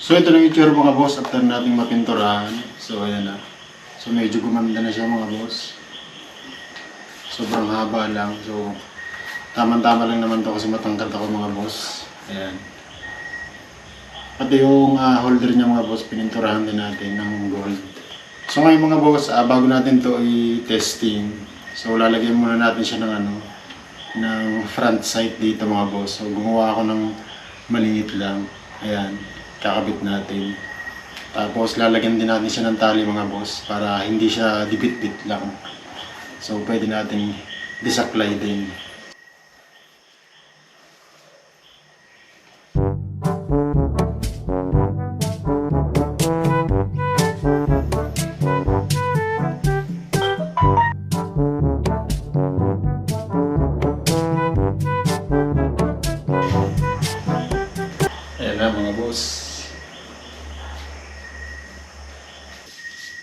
So ito na yung itsura mga boss after nating mapinturahan. So ayan na. So medyo gumanda na siya mga boss. Sobrang haba lang. So tamang-tama lang naman to kasi matangkad ako mga boss. Ayan. Pati yung ah, holder niya mga boss, pininturahan din natin ng gold. So ngayon mga boss, ah, bago natin to i-testing, so lalagyan muna natin siya ng ano, ng front sight dito mga boss. So gumawa ako ng maliit lang. Ayan, kakabit natin. Tapos lalagyan din natin siya ng tali mga boss para hindi siya dibit-bit lang. So pwede natin disapply din.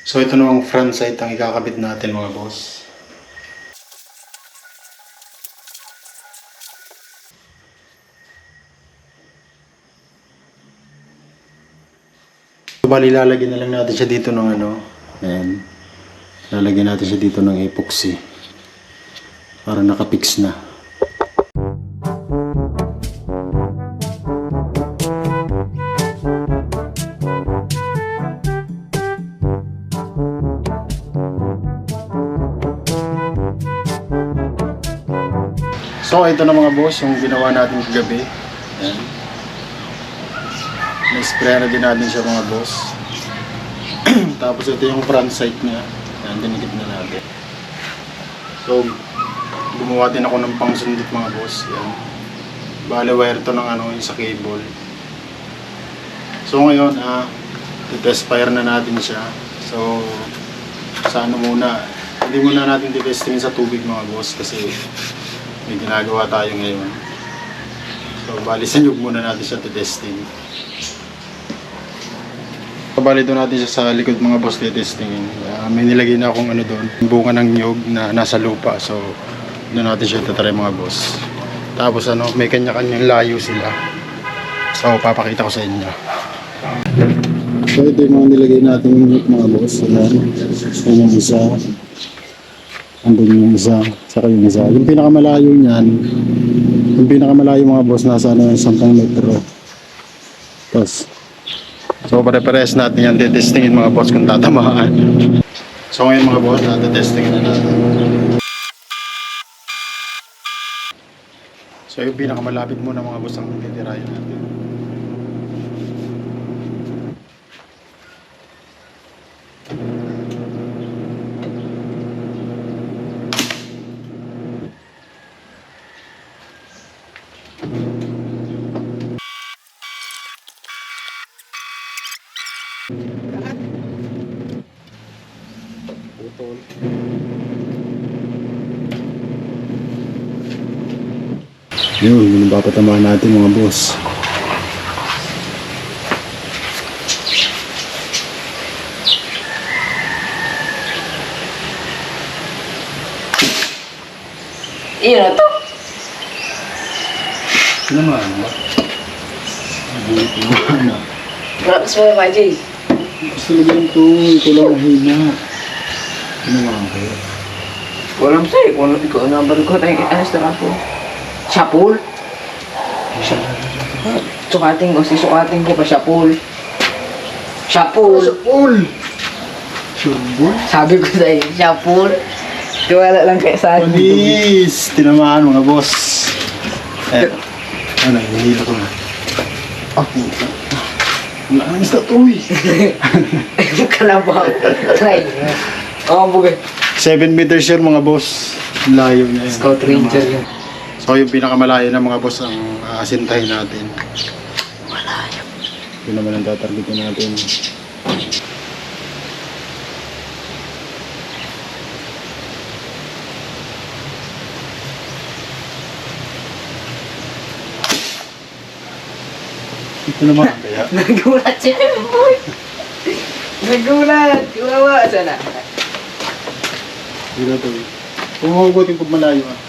So ito namang front sight ang ikakabit natin mga boss. So, bali lalagyan na lang natin siya dito ng ano. Ayan. Lalagyan natin siya dito ng epoxy. Para nakapix na. So ito na mga boss, yung ginawa natin kagabi. Ayan. Na-spray na din natin siya mga boss. Tapos ito yung front sight niya. Ayan, dinikit na natin. So, gumawa din ako ng pangsundot mga boss. Ayan. Bale wire to ng ano, yung sa cable. So ngayon, ah, test fire na natin siya. So, sa ano muna, hindi muna natin titestingin sa tubig mga boss kasi may ginagawa tayo ngayon. So, bali sa nyug muna natin siya testing. Bali doon natin siya sa likod mga boss testingin. Uh, may nilagay na akong ano doon, bunga ng nyug na nasa lupa. So, doon natin siya tatry mga boss. Tapos ano, may kanya-kanyang layo sila. So, papakita ko sa inyo. So, ito yung mga nilagay natin mga boss. Ayan. Ayan yung isa. Andun yung isa, saka yung isa. Yung pinakamalayo niyan, yung pinakamalayo mga boss, nasa ano, 10 metro. Tapos, so pare-pares natin yan, titestingin mga boss kung tatamaan. So ngayon mga boss, natin-testingin na natin. So yung pinakamalapit muna mga boss ang titirayan natin. Yun, yun ang papatamaan natin mga boss. Iyon na to. Ano naman ba? Nabulit mo na. Wala pa sa mga. Gusto mo yan to, ito lang mahina. Ano nga kayo? Walang sa'yo. Kung ano ko, number ko, tayo ano sa po. Shapul. Sukating ko, si sukating ko pa Shapul. Shapul. Paul! Surbol? Sabi ko sa'yo, Shapul. Tiwala lang kayo sa akin. Panis! Tinamaan mga boss. Eh, ano, hinihila ko na. Ah, puta. Wala nang isda to eh. Kalabaw. Try. Oo, bugay. 7 meters yun mga boss. Layo niya yun. Scout Ranger yun. So yung pinakamalayo ng mga boss ang aasintahin natin. Malayo. Yun naman ang tatargetin natin. Ito naman kaya. Nagulat si boy. Nagulat. Kawawa. Sana. Hindi na tayo. Kung makukutin ko malayo ah.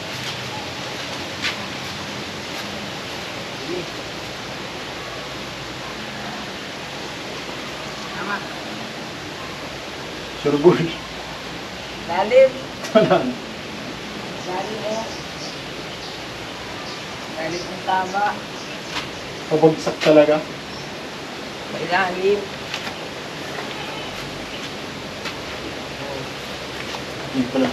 Sure. Lalim. Wala. Lalim eh. Lalim ng tama. Pabagsak talaga. Lalim. Hindi pala.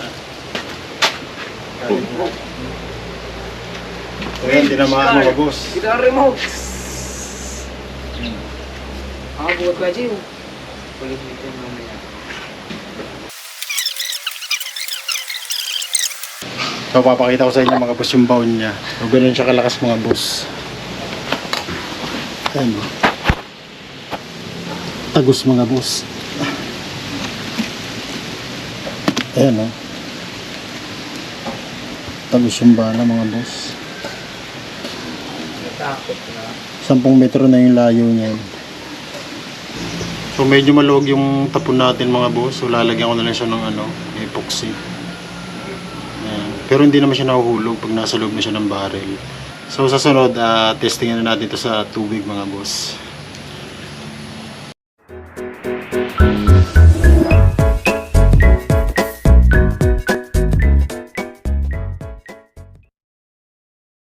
So yan, tinamaan mga boss. Ang remote. Ah, buhat ka, Jiw. Ulit dito mamaya. So papakita ko sa inyo mga boss yung baon niya. So ganun siya kalakas mga boss. Ayan. Tagus mga boss. ayan o oh. tagos yung bala mga boss sampung metro na yung layo niya so medyo maluwag yung tapon natin mga boss so lalagyan ko na lang siya ng ano epoxy ayan. pero hindi naman siya nahuhulog pag nasa loob na siya ng barrel so sa sunod ah, uh, testingan na natin ito sa tubig mga boss Thank you.